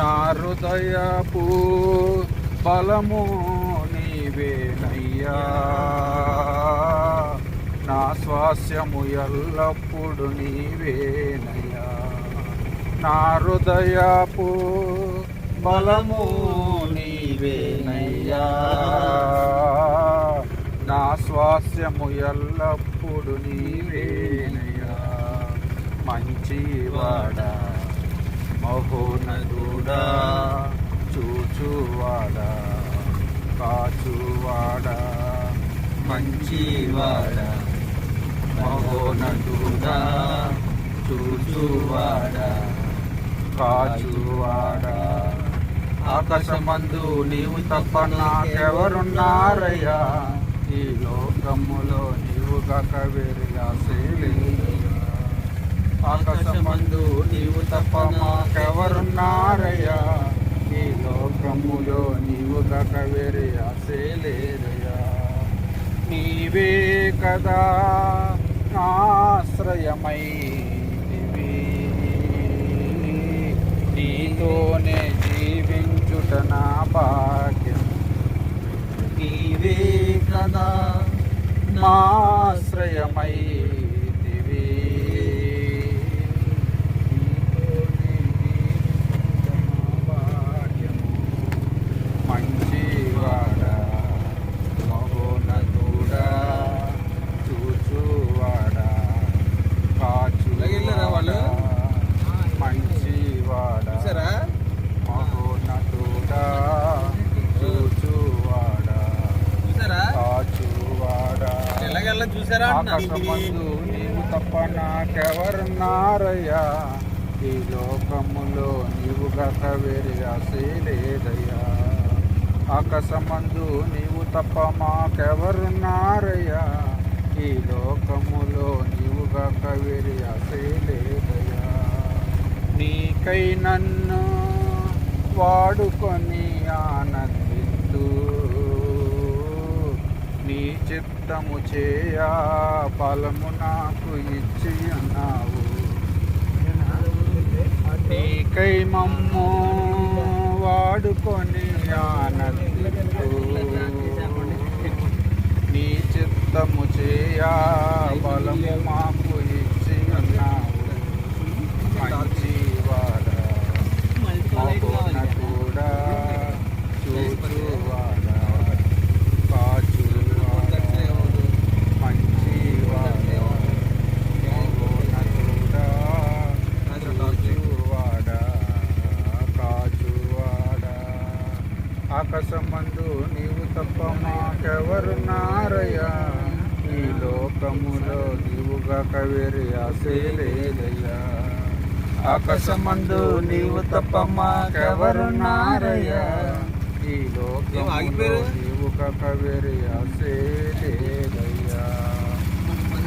నా హృదయపు బలము నీవేనయ్యా నా స్వాస్యము ఎల్లప్పుడు నీవేనయ్యా నా హృదయపు బలము నీవేనయ్యా నా స్వాస్యము ఎల్లప్పుడు నీవేనయ్యా మంచివాడా మహోనదుడా చూచువాడా కాచువాడా మంచివాడా మహోనదుడా చూచువాడా కాచువాడా. ఆకాశమందు నీవు తప్ప నాకెవరున్నారయ్యా? ఈ లోకములో నీవు కక వేరుగా ఆకాశమందు నీవు తప్ప మాకెవరున్నారయ్యా? ఈ లోకములో నీవు గక వేరే ఆశే లేదయ్యా. నీవే కదా ఆశ్రయమై నీతోనే జీవించుట నా భాగ్యం. నీవే కదా మాశ్రయమై మంచివాడా మహోనతుడా చూచువాడా వెళ్ళారా వాళ్ళు? కాచువాడా మంచివాడా చూసారా మహోన్నతుడా చూచువాడా చూసారా కాచువాడా ఎలాగెళ్ళ చూసారా? అంటున్నా. ఆకాశమందు నీవు తప్ప నాకెవరున్నారయ్యా ఈ లోకములో నీవు గక వేరే ఆశే లేదయ్యా ఆకాశమందు నీవు తప్ప మాకెవరున్నారయ్యా ఈ లోకములో నీవు గక వేరే లేదయ్యా నీకై నన్ను వాడుకొని ఆనందిస్తూ నీ చిత్తము చేయా ఫలము నాకు ఇచ్చి అన్నావు. నీకై మమ్ము వాడుకొని ఆనందిస్తూ నీ చిత్తము చేయా బలము మాకు ఇచ్చి అన్నావు మంచివాడా మహోన్నతుడా చూచువాడా కాచువాడా మంచివాడా మహోన్నతుడా చూచువాడా కాచువాడా ఆకాశమందు నీవు తప్ప మాకెవరున్నారయ్యా ఈ లోకములో నీవుగాక వేరే ఆశే లేదయ్యా. ఆకాశమందు నీవు తప్ప మాకెవరున్నారయ్యా ఈ లోకములో ఆగిపోయారు? నీవు కాక వేరే ఆశే లేదయ్యా.